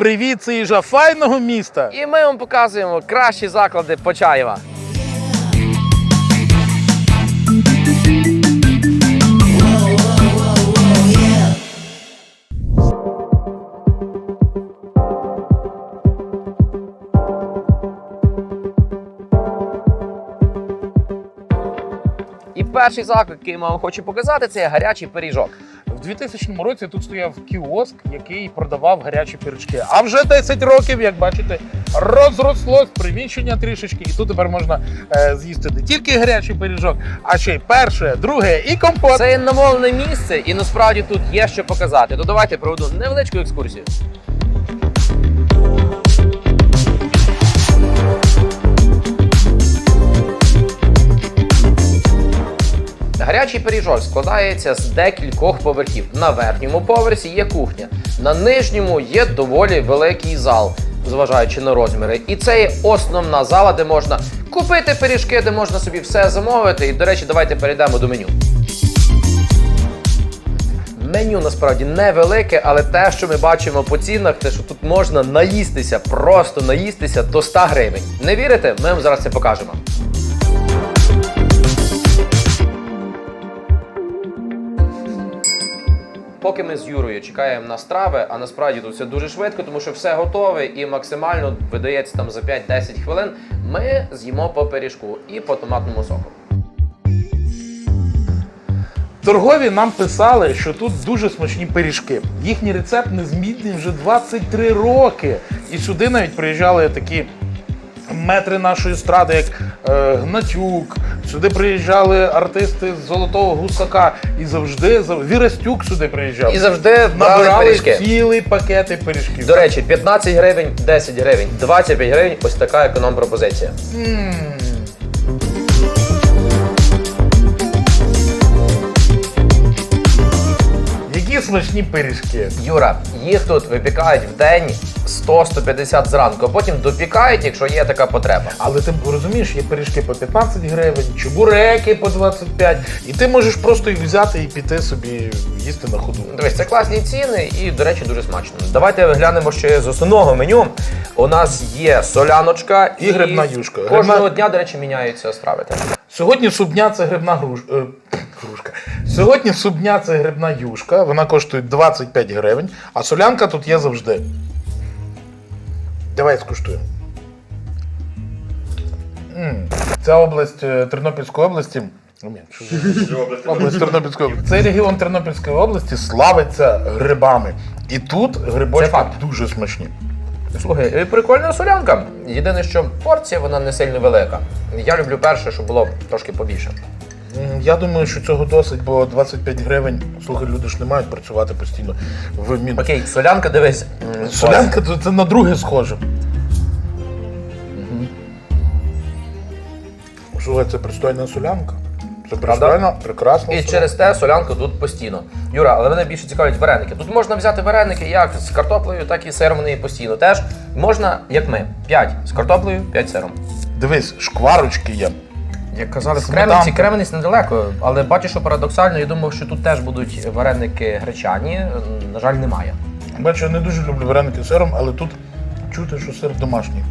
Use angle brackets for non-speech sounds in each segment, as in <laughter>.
Привіт, це їжа файного міста. І ми вам показуємо кращі заклади Почаєва. І перший заклад, який я вам хочу показати, це гарячий пиріжок. В 2000 році тут стояв кіоск, який продавав гарячі пірочки. А вже 10 років, як бачите, розрослось приміщення трішечки, і тут тепер можна е, з'їсти не тільки гарячий пиріжок, а ще й перше, друге і компот. Це є місце, і насправді тут є що показати. То давайте проведу невеличку екскурсію. Гарячий пиріжок складається з декількох поверхів. На верхньому поверсі є кухня, на нижньому є доволі великий зал, зважаючи на розміри. І це є основна зала, де можна купити пиріжки, де можна собі все замовити. І, до речі, давайте перейдемо до меню. Меню насправді невелике, але те, що ми бачимо по цінах, те, що тут можна наїстися, просто наїстися до 100 гривень. Не вірите? Ми вам зараз це покажемо. Поки ми з Юрою чекаємо на страви, а насправді тут все дуже швидко, тому що все готове і максимально видається там за 5-10 хвилин. Ми з'їмо по пиріжку і по томатному соку. Торгові нам писали, що тут дуже смачні пиріжки. Їхній рецепт незмінний вже 23 роки. І сюди навіть приїжджали такі метри нашої естради, як е, Гнатюк. Сюди приїжджали артисти з Золотого Гусака. І завжди зав- Вірастюк сюди приїжджав. І завжди набирали пиріжки. цілий пакети пиріжків. До речі, 15 гривень, 10 гривень, 25 гривень ось така економ-пропозиція. М. Які смачні пиріжки. Юра, їх тут випікають в день 100-150 зранку, а потім допікають, якщо є така потреба. Але ти розумієш, є пиріжки по 15 гривень, чебуреки по 25, і ти можеш просто їх взяти і піти собі їсти на ходу. Дивись, це класні ціни і, до речі, дуже смачно. Давайте глянемо ще з основного меню. У нас є соляночка І грибна юшка. Кожного Грибна- дня, до речі, міняються страви. теж. Сьогодні субдня це грибна груш... е, <clears throat> грушка. Сьогодні субдня це грибна юшка, вона коштує 25 гривень, а солянка тут є завжди. Давай скуштуємо. Ця область е, Тернопільської області. Ні, Область Тернопільської області. Цей регіон Тернопільської області славиться грибами. І тут грибочки дуже смачні. Слухай, прикольна солянка. Єдине, що порція вона не сильно велика. Я люблю перше, щоб було трошки побільше. Я думаю, що цього досить, бо 25 гривень, слухай, люди ж не мають працювати постійно в мінус. Окей, солянка, дивись. Солянка то це на друге схоже. Слухай, це пристойна солянка. Це Правда? пристойна, прекрасна. І солянка. через те солянка тут постійно. Юра, але мене більше цікавлять вареники. Тут можна взяти вареники як з картоплею, так і сиром вони постійно. Теж можна, як ми, 5 з картоплею, 5 з сиром. Дивись, шкварочки є. Як казали в. Кременці, Кременець недалеко, але бачу, що парадоксально, я думав, що тут теж будуть вареники гречані. На жаль, немає. Бачу, я не дуже люблю вареники з сиром, але тут чути, що сир домашній.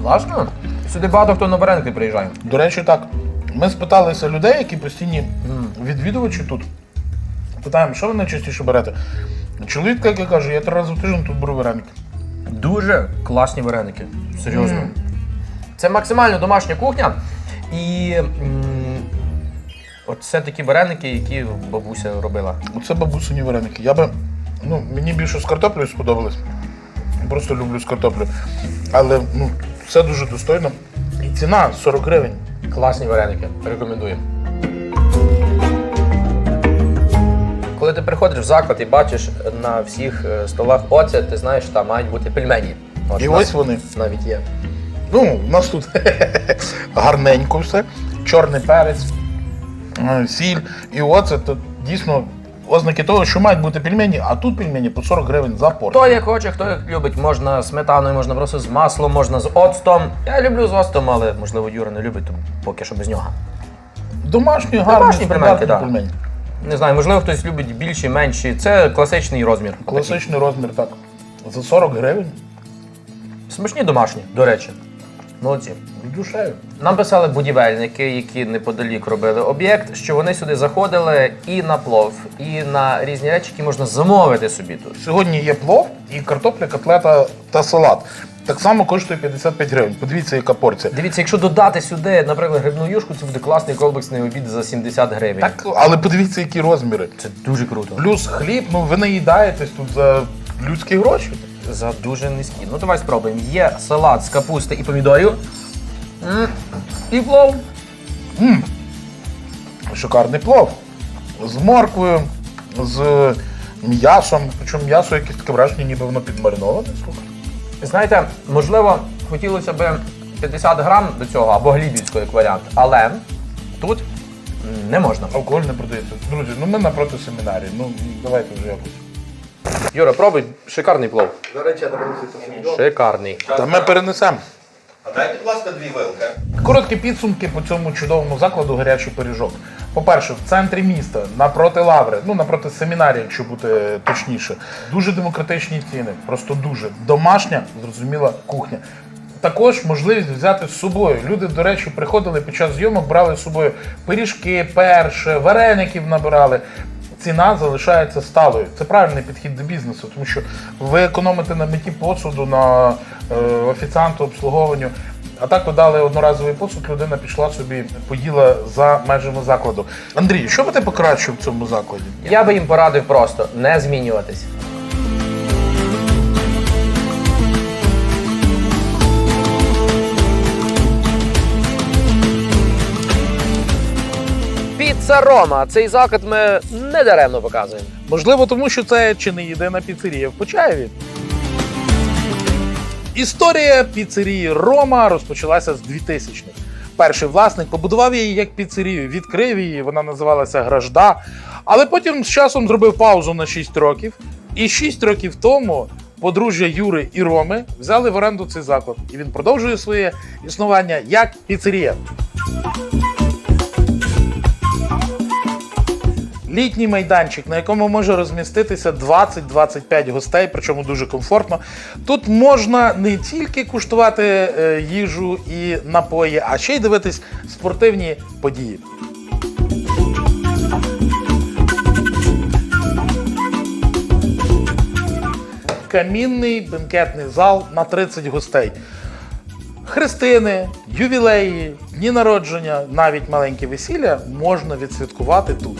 Класно. Сюди багато хто на вареники приїжджає. До речі, так. Ми спиталися людей, які постійні відвідувачі тут. Питаємо, що ви найчастіше берете? Чоловік, як я кажу, я три рази в тиждень тут беру вареники. Дуже класні вареники. Серйозно. Це максимально домашня кухня. І м, от це такі вареники, які бабуся робила. Оце бабусині вареники. Я би, ну, мені більше з картоплею сподобалось. Просто люблю з картоплею. Але ну, все дуже достойно. І ціна 40 гривень. Класні вареники. Рекомендую. Коли ти приходиш в заклад і бачиш на всіх е, столах оце, ти знаєш, що там мають бути пельмені. От І у нас ось вони. навіть є. Ну, у нас тут <laughs> гарненько все. Чорний перець, е, сіль. І оце то дійсно ознаки того, що мають бути пельмені, а тут пельмені по 40 гривень за порцію. Хто як хоче, хто як любить, можна сметаною, можна просто з маслом, можна з оцтом. Я люблю з оцтом, але можливо Юра не любить, тому поки що без нього. Домашні, гарні, стандартні да. пельмені. Не знаю, можливо, хтось любить більші, менші. Це класичний розмір. Класичний розмір, так. За 40 гривень Смачні домашні, до речі. Молодці. Душею. Нам писали будівельники, які неподалік робили об'єкт, що вони сюди заходили і на плов, і на різні речі, які можна замовити собі тут. Сьогодні є плов і картопля, котлета та салат. Так само коштує 55 гривень. Подивіться, яка порція. Дивіться, якщо додати сюди, наприклад, грибну юшку, це буде класний колбексний обід за 70 гривень. Так, але подивіться, які розміри. Це дуже круто. Плюс хліб, ну ви наїдаєтесь тут за людські гроші. За дуже низькі. Ну давай спробуємо. Є салат з капусти і помідорів. М, І плов. Шикарний плов. З морквою, з м'ясом. Причому м'ясо якесь таке враження, ніби воно підмариноване. Слухай. Знаєте, можливо, хотілося б 50 грам до цього або глібівського як варіант, але тут не можна. Алкоголь не продається. Друзі, ну ми напроти семінарії. Ну давайте вже якось. Юра, пробуй, шикарний плов. До речі, я напросився. Шикарний. Та ми перенесемо. А дайте, будь ласка, дві вилки. Короткі підсумки по цьому чудовому закладу гарячий пиріжок. По-перше, в центрі міста, напроти лаври, ну напроти семінарії, якщо бути точніше, дуже демократичні ціни, просто дуже домашня, зрозуміла кухня. Також можливість взяти з собою. Люди, до речі, приходили під час зйомок, брали з собою пиріжки, перше, вареників набирали. Ціна залишається сталою. Це правильний підхід до бізнесу, тому що ви економите на меті посуду, на е, офіціанту, обслуговуванню. А так ви дали одноразовий посуд, людина пішла собі, поїла за межами закладу. Андрій, що би ти покращив в цьому закладі? Я би їм порадив просто не змінюватись. Піца Рома. Цей заклад ми не даремно показуємо. Можливо, тому що це чи не єдина піцерія в Почаєві. Історія піцерії Рома розпочалася з 2000-х. Перший власник побудував її як піцерію, відкрив її, вона називалася Гражда. Але потім з часом зробив паузу на 6 років. І 6 років тому подружжя Юри і Роми взяли в оренду цей заклад. І він продовжує своє існування як піцерія. Літній майданчик, на якому може розміститися 20-25 гостей, причому дуже комфортно. Тут можна не тільки куштувати е, їжу і напої, а ще й дивитись спортивні події. Камінний бенкетний зал на 30 гостей. Хрестини, ювілеї, дні народження, навіть маленькі весілля можна відсвяткувати тут.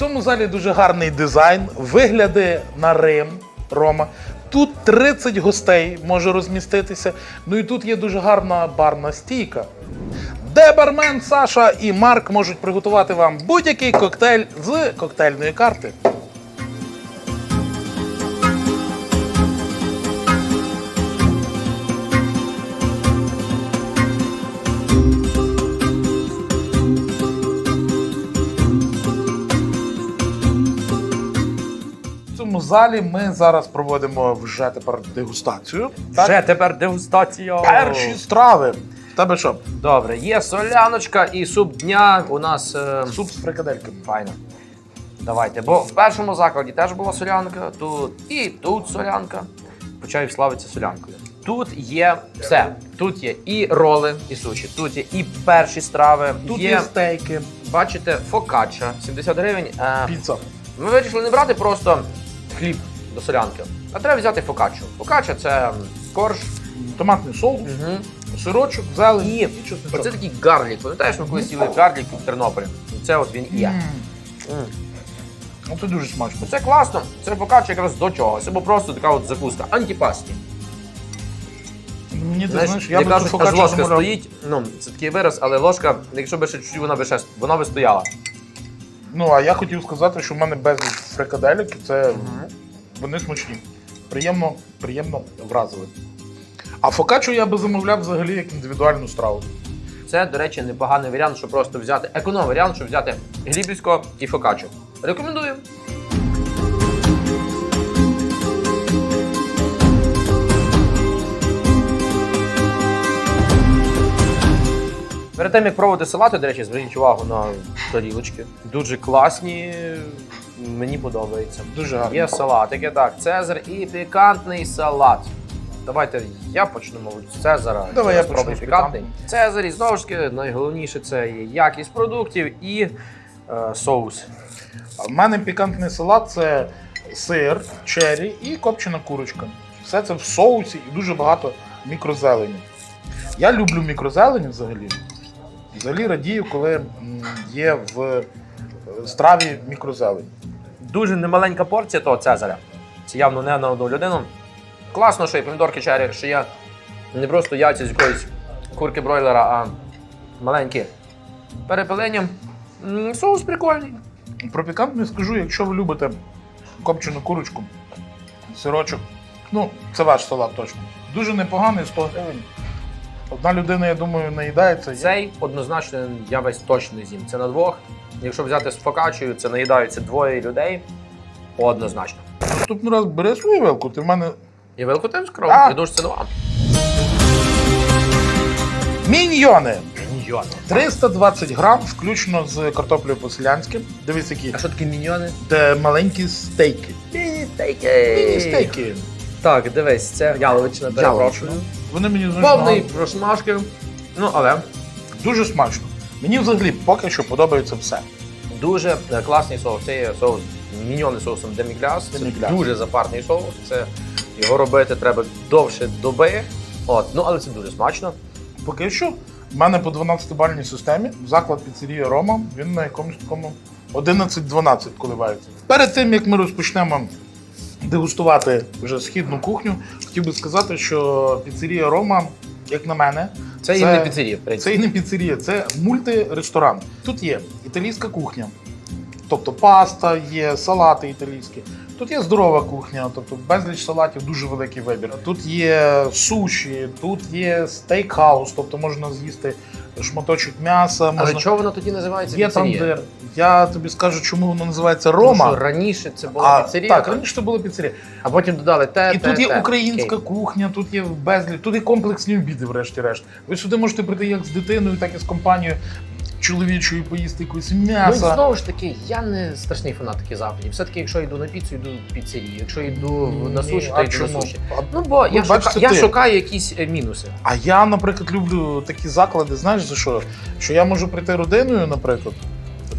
Цьому залі дуже гарний дизайн, вигляди на Рим, Рома. Тут 30 гостей може розміститися. Ну і тут є дуже гарна барна стійка, де бармен Саша і Марк можуть приготувати вам будь-який коктейль з коктейльної карти. Залі ми зараз проводимо вже тепер дегустацію. Так? Вже тепер дегустація. Перші страви. В тебе що? Добре, є соляночка і суп дня. У нас е, Суп з фрикадельками. Файно. Давайте, бо в першому закладі теж була солянка, тут і тут солянка. Почаїв славиться солянкою. Тут є все. Тут є і роли, і суші, тут є і перші страви. Тут є, є стейки, бачите, фокачча, 70 гривень. Е, піца. ми вирішили не брати просто хліб до солянки, а треба взяти фокаччу. Фокачча це корж. Томатний соус, Угу. сирочок, зелень І і чесничок. оце такий гарлік. Пам'ятаєш, ми колись їли гарлік в Тернополі. Це от він і є. Ну це дуже смачно. Це класно, це фокачча якраз до чогось, або просто така от закуска, антіпасті. Мені ти Знаєш, знаєш, я кажуть, аж ложка стоїть, ну, це такий вираз, але ложка, якщо би ще чуть-чуть, вона би ще вона би стояла. Ну, а я хотів сказати, що в мене безліч фрикаделіки, і це вони смачні. Приємно, приємно вразили. А фокачу я би замовляв взагалі як індивідуальну страву. Це, до речі, непоганий варіант, щоб просто взяти, економ варіант, щоб взяти глібівського і фокачу. Рекомендую. Перед тим як пробувати салати, до речі, зверніть увагу на тарілочки. Дуже класні. Мені подобається. Дуже гарно. Є салатики, так, Цезар і пікантний салат. Давайте я почну, мабуть, з Цезара. Давай я Спробую пікантний. Цезар, і знову ж таки, найголовніше це є якість продуктів і е, соус. В мене пікантний салат це сир, чері і копчена курочка. Все це в соусі і дуже багато мікрозелені. Я люблю мікрозелені взагалі. Взагалі радію, коли є в е, страві мікрозелень. Дуже немаленька порція того Цезаря. Це явно не на одну людину. Класно, що є помідорки чері, що є не просто яйця з якоїсь курки бройлера, а маленькі перепелення. Соус прикольний. Про пікантний скажу, якщо ви любите копчену курочку, сирочок, ну, це ваш салат точно. Дуже непоганий, 100 гривень. Одна людина, я думаю, наїдається. Цей однозначно я весь точно не з'їм. Це на двох. Якщо взяти з фокачею, це наїдаються двоє людей. Однозначно. Наступний раз бери свою вилку, ти в мене. І велику тим скров, Так. я дуже це вам. Міньйони! Міньйони. 320 грам, включно з картоплею по-селянськи. Дивись, які. А що таке міньйони? Де маленькі стейки. Міні-стейки. Міні-стейки. Так, дивись, це яловичина, перепрошую. Вони мені Повний просмажки. Ну, але дуже смачно. Мені взагалі поки що подобається все. дуже е, класний соус. Це є соус міньйони соусом демігляс. Це Демігляс. дуже запарний соус. Це його робити треба довше доби. От, ну але це дуже смачно. Поки що в мене по 12-бальній системі заклад піцерія Рома, він на якомусь такому 11-12 коливається. Перед тим як ми розпочнемо дегустувати вже східну кухню, хотів би сказати, що піцерія Рома, як на мене, Це, і не піцерія, в Це і не піцерія, це мультиресторан. Тут є італійська кухня, тобто паста, є салати італійські. Тут є здорова кухня, тобто безліч салатів, дуже великий вибір. Тут є суші, тут є стейкхаус, тобто можна з'їсти шматочок м'яса, Але чого воно тоді називається є піцерія? тандир. Я тобі скажу, чому воно називається Тому Рома. що раніше це була А, піцерія, так, раніше це була піцерія. а потім додали те, І те, тут є те. українська Окей. кухня, тут є безліч, тут є комплексні обіди, врешті-решт. Ви сюди можете прийти як з дитиною, так і з компанією чоловічою, поїсти якусь Ну, знову ж таки, я не страшний фанат таких заходів. Все-таки, якщо йду на піцу, йду в піцерію. Якщо йду на суші, то йду на суші. Ну, бо я, шука... я шукаю якісь е, мінуси. А я, наприклад, люблю такі заклади, знаєш за що? Що я можу прийти родиною, наприклад,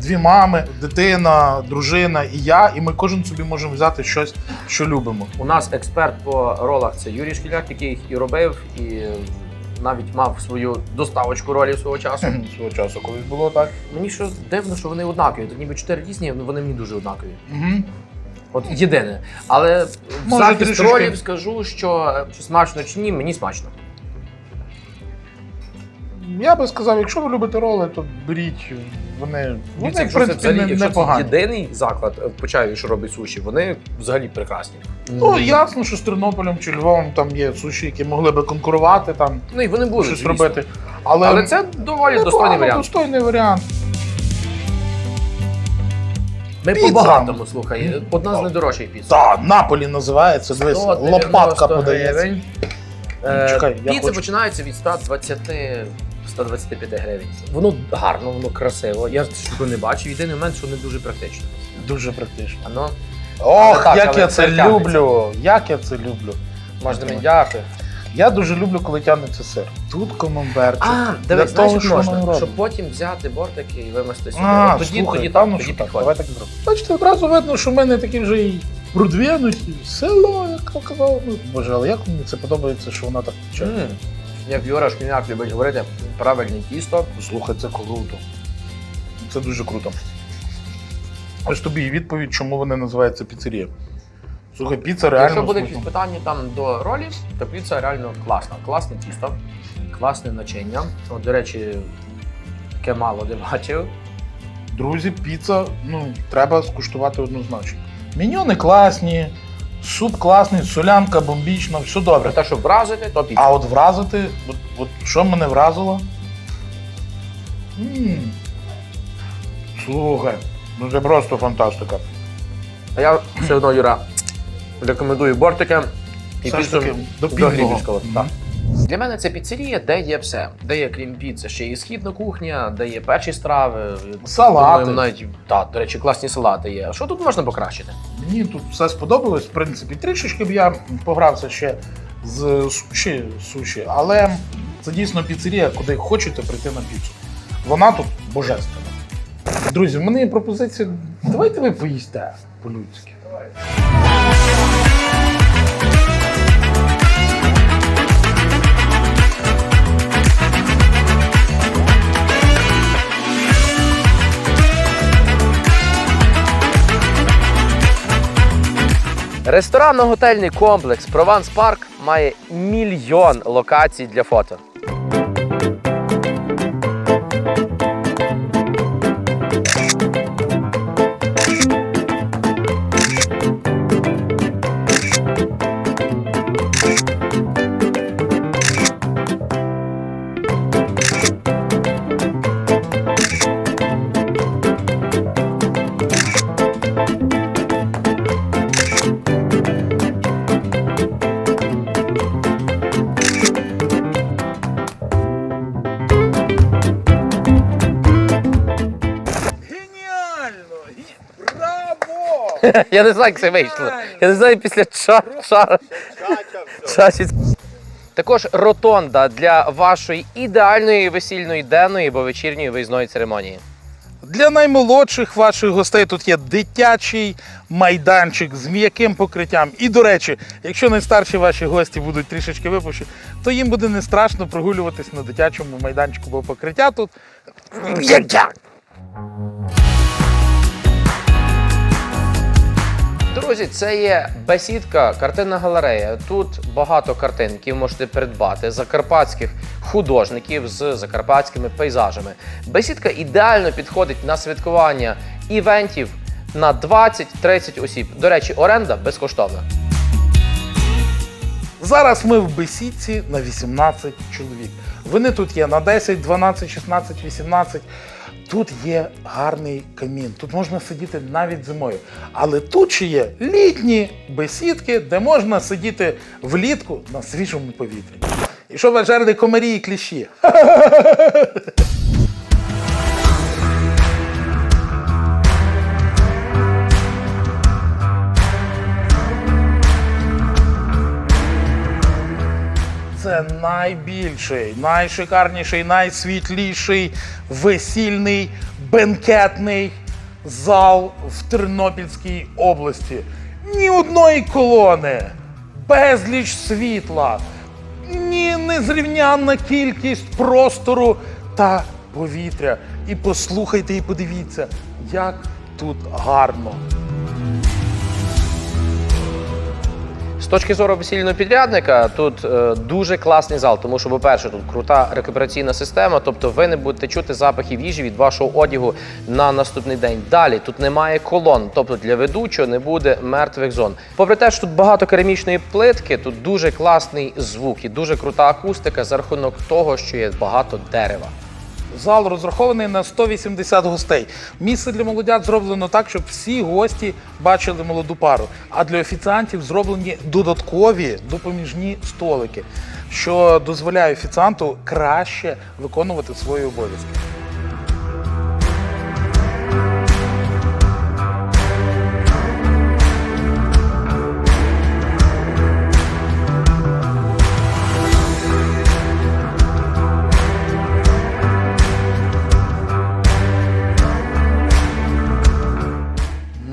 дві мами, дитина, дружина і я, і ми кожен собі можемо взяти щось, що любимо. У нас експерт по ролах це Юрій Шкіляк, який їх і робив, і навіть мав свою доставочку ролів свого часу. Свого часу колись було так. Мені що дивно, що вони однакові. Тут ніби чотири різні, але вони мені дуже однакові. Угу. От єдине. Але в захист трішечки- ролів скажу, що е, чи смачно чи ні, мені смачно. Я би сказав, якщо ви любите роли, то беріть. Вони, вони в це принципі, не, якщо це непогані. єдиний заклад е, в Почаєві, що робить суші, вони взагалі прекрасні. Ну, ясно, що з Тернополем чи Львовом там є суші, які могли би конкурувати, там Ну і вони будуть щось звісно. робити. Але, Але це доволі достойний варіант. достойний варіант. Ми Піца. по-багатому, слухай. Одна з найдорожчих піц. Так, Наполі називається, дивись, 190 лопатка подається. гривень. Е, Чекай, я Піци хочу. починаються від 120 125 гривень. Воно гарно, воно красиво. Я ж такого не бачив. Єдиний момент, що не дуже практично. Дуже практично. Ано, Ох, так, як але я це це тягнеться. люблю! Як я це люблю. можна мені дякую. Я дуже люблю, коли тягнеться сир. Тут камамберчик. А, Для дивись, того, знаєш, що можна, робить. щоб потім взяти бортики і вимести сюди. А, От тоді, слухай, тоді, певно, тоді що так. підходить. Давай так зробимо. Бачите, одразу видно, що ми не такі вже й продвинуті. Село, як казав. Ну, Боже, але як мені це подобається, що вона так тече. М, Як Юра Шкільняк любить говорити, правильне тісто. Слухай, це круто. Це дуже круто. Ось тобі і відповідь, чому вони називаються піцерія. Слухай, піца реально. Якщо буде якісь питання там до ролі, то піца реально класна. Класне тісто, класне начиння. От, до речі, таке мало де бачив. Друзі, піца, ну, треба скуштувати однозначно. Міньйони класні, суп класний, солянка бомбічна, все добре. те, щоб вразити, то піца. А от вразити, от, от що мене вразило? м Слухай, ну це просто фантастика. А я все одно, Юра, рекомендую бортики і Все ж піцу таки, до до пінного. Глібівського. Так. Для мене це піцерія, де є все. Де є крім піци, ще і східна кухня, де є перші страви. Салати. Думаю, навіть, так, до речі, класні салати є. А що тут можна покращити? Мені тут все сподобалось. В принципі, трішечки б я погрався ще з суші, суші, але це дійсно піцерія, куди хочете прийти на піцу. Вона тут божественна. Друзі, в мене є пропозиція. Давайте ви поїсте по-людськи. Ресторанно-готельний комплекс Прованс Парк має мільйон локацій для фото. <laughs> Я не знаю, як це вийшло. Я не знаю після ча, ча, часі. Також ротонда для вашої ідеальної весільної денної або вечірньої виїзної церемонії. Для наймолодших ваших гостей тут є дитячий майданчик з м'яким покриттям. І, до речі, якщо найстарші ваші гості будуть трішечки випущені, то їм буде не страшно прогулюватись на дитячому майданчику, бо покриття тут Друзі, це є бесідка, картинна галерея. Тут багато картин, які ви можете придбати закарпатських художників з закарпатськими пейзажами. Бесідка ідеально підходить на святкування івентів на 20-30 осіб. До речі, оренда безкоштовна. Зараз ми в бесідці на 18 чоловік. Вони тут є на 10, 12, 16, 18. Тут є гарний камін. Тут можна сидіти навіть зимою. Але тут ще є літні бесідки, де можна сидіти влітку на свіжому повітрі. І що ви комарі і кліщі? <laughs> Найбільший, найшикарніший, найсвітліший весільний бенкетний зал в Тернопільській області. Ні одної колони, безліч світла, ні незрівнянна кількість простору та повітря. І послухайте і подивіться, як тут гарно. Точки зору весільного підрядника, тут е, дуже класний зал, тому що, по-перше, тут крута рекупераційна система, тобто ви не будете чути запахів їжі від вашого одягу на наступний день. Далі тут немає колон, тобто для ведучого не буде мертвих зон. Попри те, що тут багато керамічної плитки, тут дуже класний звук і дуже крута акустика за рахунок того, що є багато дерева. Зал розрахований на 180 гостей. Місце для молодят зроблено так, щоб всі гості бачили молоду пару. А для офіціантів зроблені додаткові допоміжні столики, що дозволяє офіціанту краще виконувати свої обов'язки.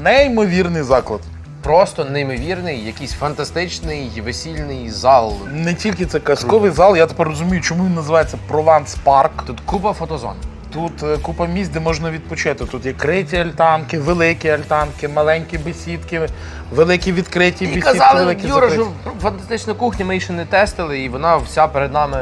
Неймовірний заклад. Просто неймовірний, якийсь фантастичний весільний зал. Не тільки це казковий зал, я тепер розумію, чому він називається Прованс Парк. Тут купа фотозон. Тут е, купа місць, де можна відпочити. Тут є криті альтанки, великі альтанки, маленькі бесідки, великі відкриті І бесідки, казали, великі Юра, закриті. що фантастична кухня, ми її ще не тестили, і вона вся перед нами.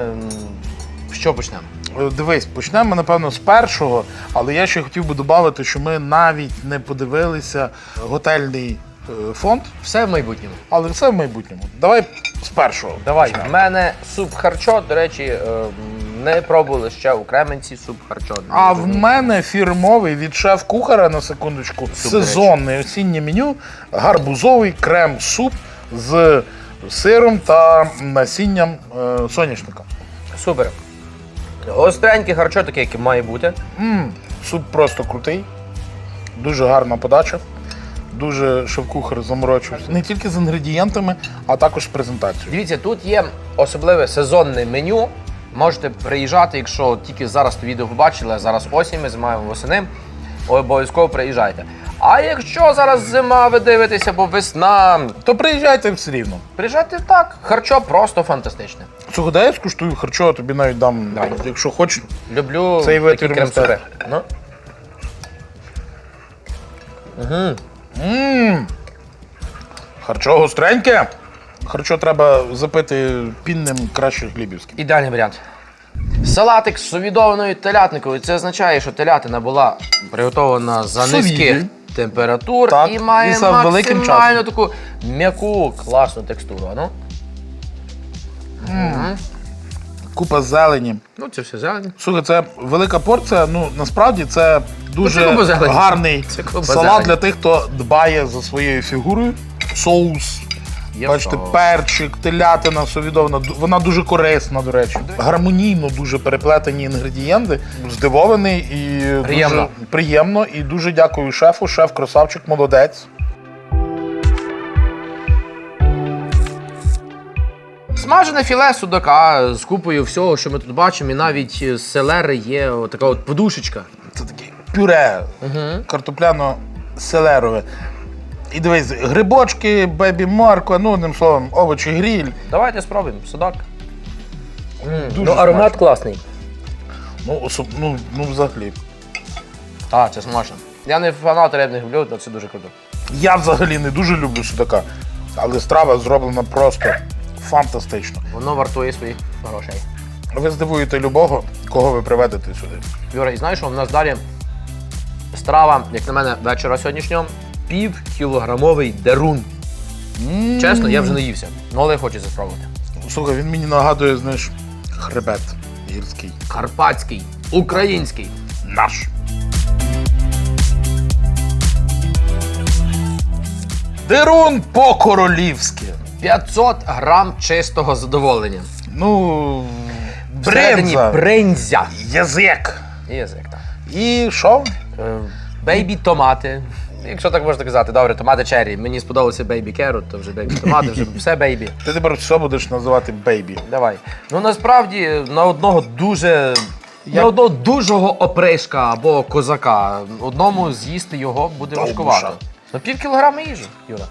Що почнемо? Е, Дивись, почнемо напевно з першого, але я ще хотів би додати, що ми навіть не подивилися готельний е, фонд, Все в майбутньому. але все в майбутньому. Давай з першого. Давай, в мене суп харчо. До речі, е, не пробували ще у Кременці суп харчо. А в мене фірмовий від шеф-кухара на секундочку. Сезонне осіннє меню, гарбузовий крем-суп з сиром та насінням е, соняшника. Супер. Гостреньке харчо таке, яке має бути. М, суп просто крутий, дуже гарна подача. Дуже шеф-кухар заморочився не тільки з інгредієнтами, а також презентацією. Дивіться, тут є особливе сезонне меню. Можете приїжджати, якщо тільки зараз то відео побачили, а зараз осінь, ми знімаємо восени. Обов'язково приїжджайте. А якщо зараз зима, ви дивитеся, бо весна, То приїжджайте все рівно. приїжджайте так. Харчо просто фантастичне. Цього дай я скуштую харчо, тобі навіть дам, Давай. якщо хочеш. Люблю Цей такі витвір. Ну. Мм. Харчо гостреньке. Харчо треба запити пінним краще хлібівським. Ідеальний варіант. Салатик з совідованою телятникою. Це означає, що телятина була приготована за Совіді. низьких температур Так, і має і за великим максимально часом. таку м'яку, класну текстуру. а Ну, Купа зелені. ну це все зелень. Слухай, це велика порція. Ну насправді це дуже це купа зелені. гарний Це купа салат зелені. для тих, хто дбає за своєю фігурою. Соус. Є Бачите, соус. перчик, телятина совідована. Вона дуже корисна, до речі. Гармонійно дуже переплетені інгредієнти. Здивований і Приємно. дуже приємно. І дуже дякую шефу. Шеф красавчик, молодець. Смажене філе судака з купою всього, що ми тут бачимо, і навіть з селери є така от подушечка. Це таке пюре картопляно-селерове. І дивись, грибочки, бебі морква, ну одним словом, овочі гріль. Давайте спробуємо. Судак. Дуже ну, аромат смачно. класний. Ну, особ... ну, ну взагалі. Так, це смачно. Я не фанат рибних блюд, але це дуже круто. Я взагалі не дуже люблю судака, але страва зроблена просто фантастично. Воно вартує своїх грошей. Ви здивуєте любого, кого ви приведете сюди. Юра, і знаєш, що в нас далі страва, як на мене, вечора сьогоднішнього, пів кілограмовий дерун. Чесно, я вже не ївся. Ну, але хочу це спробувати. Слухай, він мені нагадує, знаєш, хребет гірський. Карпатський, український. Наш. Дерун по-королівськи. 500 грам чистого задоволення. Ну, Всередині бринза, бринзя. язик. Язик, так. І що? Е, Бейбі томати. Якщо так можна казати, добре, томати черрі. Мені сподобався бейбі керот, то вже бейбі томати, вже все бейбі. Ти тепер все будеш називати бейбі. Давай. Ну насправді на одного дуже. Я- На одного дужого опришка або козака. Одному з'їсти його буде важкувато. Ну, пів кілограма їжі, Юра.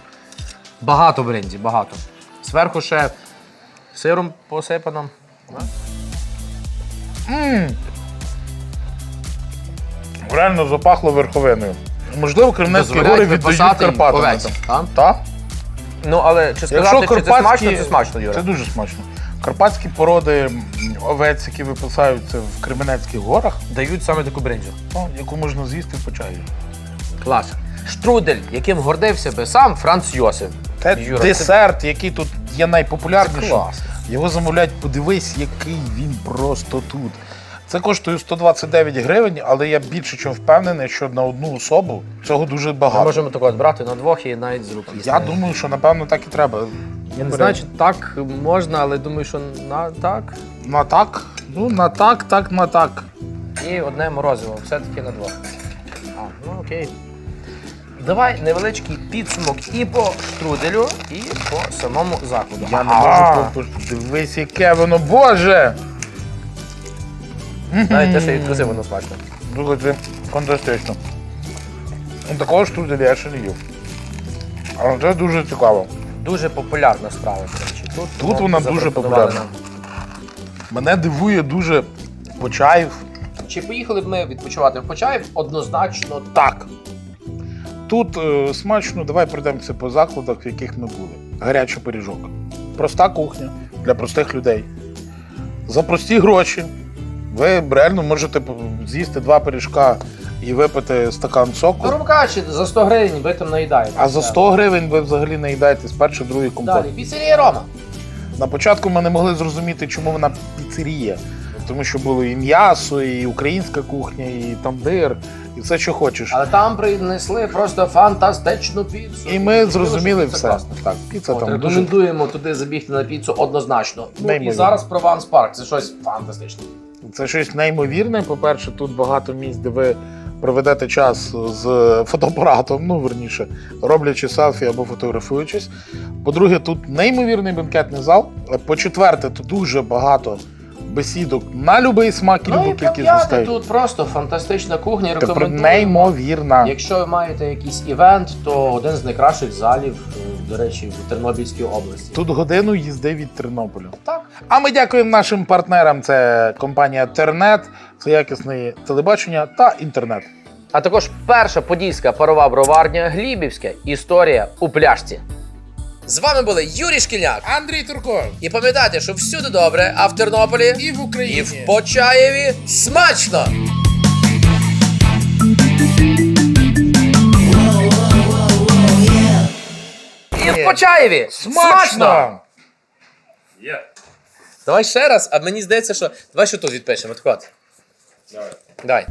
Багато брензі, багато. Зверху ще сиром посипано. Реально запахло верховиною. Можливо, Кремнецькі гори віддають овець, там. Так? Ну, але чи сказати, Якщо чи це карпатські... смачно, це смачно, Юра. Це дуже смачно. Карпатські породи овець, які випасаються в Кременецьких горах, Дають саме таку бринзю. ну, яку можна з'їсти по чаю. Клас. Штрудель, яким гордився би сам Франц Йосиф. Це Юра, десерт, який тут є найпопулярнішим. Це класно. Його замовляють, подивись, який він просто тут. Це коштує 129 гривень, але я більше чим впевнений, що на одну особу цього дуже багато. Ми можемо так от брати на двох і навіть з рук їсти. Я думаю, що напевно так і треба. Я не знаю, чи так можна, але думаю, що на так. На так? Ну, на так, так, на так. І одне морозиво, все-таки на двох. А, ну окей. Давай невеличкий підсумок і по штруделю, і по самому закладу. Я не можу попу- Дивись, яке воно, боже! Навіть те, що відкусив, воно смачно. Слухай, це фантастично. Ну, Такого штруделя я ще не їв. Але це дуже цікаво. Дуже популярна страва, до речі. Тут, Тут вона дуже запропонували популярна. Мене дивує дуже Почаїв. Чи поїхали б ми відпочивати в Почаїв? Однозначно Так. Тут е, смачно, давай пройдемося по закладах, в яких ми були. Гарячий пиріжок. Проста кухня для простих людей. За прості гроші ви реально можете з'їсти два пиріжка і випити стакан соку. Грубо кажучи, за 100 гривень ви там наїдаєте. А за 100 гривень ви взагалі наїдаєтесь перший, другий компот. Далі, піцерія Рома. На початку ми не могли зрозуміти, чому вона піцерія. Тому що було і м'ясо, і українська кухня, і тандир, і все, що хочеш. Але там принесли просто фантастичну піцу. І ми зрозуміли все. Так, піца От, там дуже рекомендуємо туди забігти на піцу однозначно. Ну і зараз Прованс Парк. Це щось фантастичне. Це щось неймовірне. По-перше, тут багато місць, де ви проведете час з фотоапаратом, ну верніше, роблячи селфі або фотографуючись. По-друге, тут неймовірний бенкетний зал. По-четверте, тут дуже багато бесідок на будь-який смак і Ну любу кількість гостей. тут просто фантастична кухня. Тепер Рекомендуємо. неймовірна. Якщо ви маєте якийсь івент, то один з найкращих залів, е, до речі, в Тернопільській області. Тут годину їзди від Тернополя. Так. А ми дякуємо нашим партнерам. Це компанія Тернет, це якісне телебачення та інтернет. А також перша подільська парова броварня Глібівська. Історія у пляшці. З вами були Юрій Шкільняк. Андрій Турков І пам'ятайте, що всюди добре, а в Тернополі і в і Україні. в Почаєві смачно! І в Почаєві смачно! Давай ще раз, а мені здається, що. Давай що тут відпишемо. Так. Давай. Давай.